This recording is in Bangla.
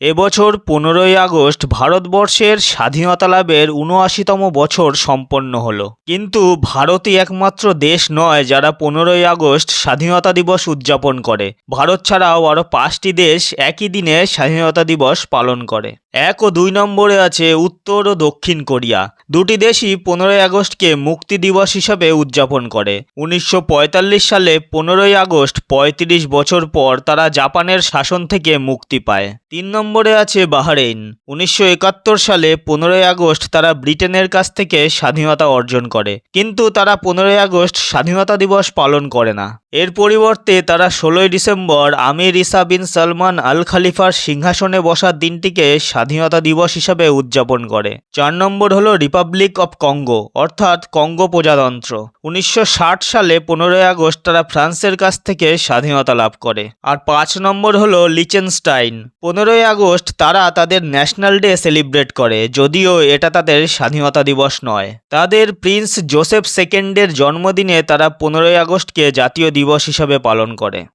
এবছর পনেরোই আগস্ট ভারতবর্ষের স্বাধীনতা লাভের উনআশিতম বছর সম্পন্ন হলো। কিন্তু ভারতই একমাত্র দেশ নয় যারা পনেরোই আগস্ট স্বাধীনতা দিবস উদযাপন করে। ভারত ছাড়াও আরও পাঁচটি দেশ একই দিনে স্বাধীনতা দিবস পালন করে। এক ও দুই নম্বরে আছে উত্তর ও দক্ষিণ কোরিয়া। দুটি দেশই পনেরোই আগস্টকে মুক্তি দিবস হিসাবে উদযাপন করে। উনিশশো পঁয়তাল্লিশ সালে পনেরোই আগস্ট পঁয়ত্রিশ বছর পর তারা জাপানের শাসন থেকে মুক্তি পায়। তিন নম্বরে আছে বাহরেইন। উনিশশো সালে পনেরোই আগস্ট তারা ব্রিটেনের কাছ থেকে স্বাধীনতা অর্জন করে। কিন্তু তারা পনেরোই আগস্ট স্বাধীনতা দিবস পালন করে না। এর পরিবর্তে তারা ষোলোই ডিসেম্বর আমির ইসা বিন সালমান আল খালিফার সিংহাসনে বসার দিনটিকে স্বাধীনতা দিবস হিসাবে উদযাপন করে। চার নম্বর হলো রিপাবলিক অফ কঙ্গো, অর্থাৎ কঙ্গো প্রজাতন্ত্র। উনিশশো ষাট সালে পনেরোই আগস্ট তারা ফ্রান্সের কাছ থেকে স্বাধীনতা লাভ করে। আর পাঁচ নম্বর হলো লিচেনস্টাইন। পনেরোই আগস্ট তারা তাদের ন্যাশনাল ডে সেলিব্রেট করে, যদিও এটা তাদের স্বাধীনতা দিবস নয়। তাদের প্রিন্স জোসেফ সেকেন্ডের জন্মদিনে তারা পনেরোই আগস্টকে জাতীয় দিবস হিসাবে পালন করে।